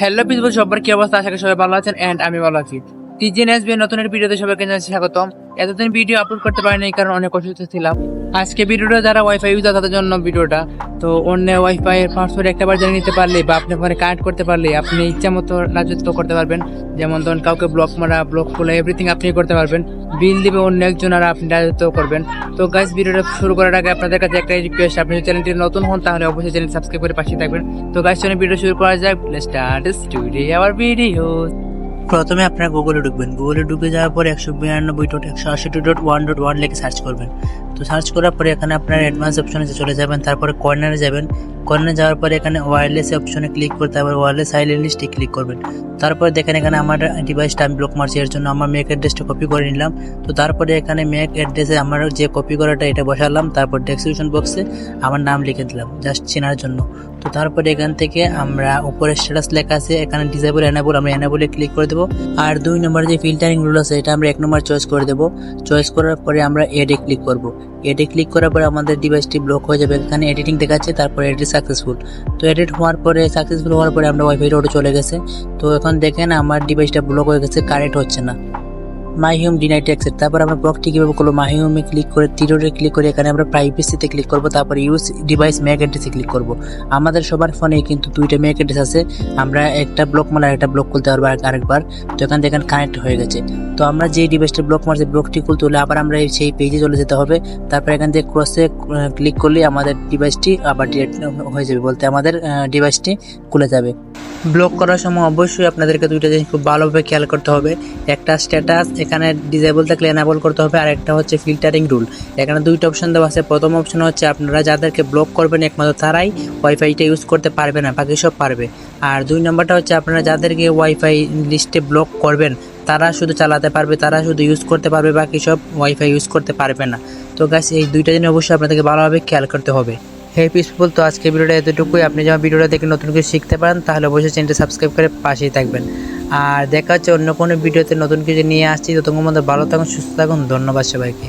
Hello পিসবল সবার কি অবস্থা? আশা করি সবাই ভালো আছেন অ্যান্ড আমি ভালো আছি। টিজেন এসবি নতুন একটা ভিডিওতে সবাইকে জানাচ্ছি স্বাগতম। এতদিন ভিডিও আপলোড করতে পারিনি কারণে অনেক অসুস্থ ছিলাম। আজকে ভিডিওটা যারা ওয়াইফাই ইউজার তাদের জন্য ভিডিওটা। তো অন্য ওয়াইফাই এর পাসওয়ার্ড একটাবার জেনে নিতে পারলে বা আপনি ফোনে কানেক্ট করতে পারলে আপনি ইচ্ছা মতো রাজত্ব করতে পারবেন। যেমন ধরুন কাউকে ব্লক মারা ব্লক খোলা এভরিথিং আপনি করতে পারবেন। বিল দিবে অন্য একজন আর আপনি রাজত্ব করবেন। তো গাইস ভিডিওটা শুরু করার আগে আপনাদের কাছে একটা রিকোয়েস্ট আপনি চ্যানেলটি নতুন হন তাহলে অবশ্যই চ্যানেল সাবস্ক্রাইব করে পাশে থাকবেন। তো গাইস চলুন ভিডিও শুরু করা যাক। স্টার্ট স্টুডিও আওয়ার ভিডিও প্রথমে আপনারা গুগলে ঢুকবেন। গুগলে ঢুকে যাওয়ার পর একশো বিরানব্বই ডট একশো আশি ডট ওয়ান ডট ওয়ান লিখে সার্চ করবেন। তো সার্চ করার পরে এখানে আপনার অ্যাডভান্স অপশনে চলে যাবেন, তারপরে কর্নারে যাবেন। কর্নারে যাওয়ার পরে এখানে ওয়্যারলেস অপশনে ক্লিক করে তারপর ওয়্যারলেস সাইলেন্ট লিস্টে ক্লিক করবেন। তারপরে দেখেন এখানে আমার ডিভাইসটা আমি ব্লক মারছি, এর জন্য আমার ম্যাক অ্যাড্রেসটা কপি করে নিলাম। তো তারপরে এখানে ম্যাক অ্যাড্রেসে আমার যে কপি করাটা, এটা বসালাম, তারপর ডেসক্রিপশন বক্সে আমার নাম লিখে দিলাম জাস্ট চেনার জন্য। তো তারপরে এখান থেকে আমরা উপরে স্ট্যাটাস লেখা আছে, এখানে ডিসেবল এনাবল আমরা এনাবলে ক্লিক করে দেবো। আর দুই নম্বর যে ফিল্টারিং রুল আছে, এটা আমরা এক নম্বর চয়েস করে দেবো। চয়েস করার পরে আমরা এডে ক্লিক করব। এডে ক্লিক করার পরে আমাদের ডিভাইসটি ব্লক হয়ে যাবে। এখানে এডিটিং দেখাচ্ছে, তারপরে এডিট সাকসেসফুল তো এডিট হওয়ার পরে সাকসেসফুল হওয়ার পরে আমরা ওয়াইফাই রোডে চলে গেছে। তো এখন দেখেন আমার ডিভাইসটা ব্লক হয়ে গেছে কারেন্ট হচ্ছে না। মাই হোম ডিনাইট অ্যাক্সেস তারপর আমরা ব্লকটি কীভাবে করব? মাই হোমে ক্লিক করে তিরোডে ক্লিক করে এখানে আমরা প্রাইভেসিতে ক্লিক করব। তারপর ইউজ ডিভাইস ম্যাক অ্যাড্রেসে ক্লিক করব। আমাদের সবার ফোনে কিন্তু দুইটা ম্যাক অ্যাড্রেস আছে। আমরা একটা ব্লক মারলে একটা ব্লক খুলতে পারব আর- আরেকবার। তো এখান থেকে কানেক্ট হয়ে গেছে। তো আমরা যে ডিভাইসটা ব্লক মারছি ব্লকটি খুলতে হলে আবার আমরা সেই পেজে চলে যেতে হবে। তারপর এখান থেকে ক্রসে ক্লিক করলে আমাদের ডিভাইসটি আবার হয়ে যাবে বলতে আমাদের ডিভাইসটি খুলে যাবে। ব্লক করার সময় অবশ্যই আপনাদেরকে দুইটা জিনিস খুব ভালোভাবে খেয়াল করতে হবে। একটা স্ট্যাটাস এখানে ডিজেবল থাকলে এনাবল করতে হবে, আর একটা হচ্ছে ফিল্টারিং রুল এখানে দুইটা অপশন দেওয়া আছে। প্রথম অপশন হচ্ছে আপনারা যাদেরকে ব্লক করবেন একমাত্র তারাই ওয়াইফাইটা ইউজ করতে পারবে না, বাকি সব পারবে। আর দুই নম্বরটা হচ্ছে আপনারা যাদেরকে ওয়াইফাই লিস্টে ব্লক করবেন, তারা শুধু চালাতে পারবে, তারা শুধু ইউজ করতে পারবে, বাকি সব ওয়াইফাই ইউজ করতে পারবে না। তো গাছ এই দুইটা জিনিস অবশ্যই আপনাদেরকে ভালোভাবে খেয়াল করতে হবে। হে পিসফুল, তো আজকে ভিডিওটা এতটুকুই। আপনি যেমন ভিডিওটা দেখে নতুন কিছু শিখতে পারেন, তাহলে অবশ্যই চ্যানেলটা সাবস্ক্রাইব করে পাশেই থাকবেন। আর দেখা হচ্ছে অন্য কোনো ভিডিওতে নতুন কিছু নিয়ে আসছি। তো তোমার মধ্যে ভালো থাকুন, সুস্থ থাকুন। ধন্যবাদ সবাইকে।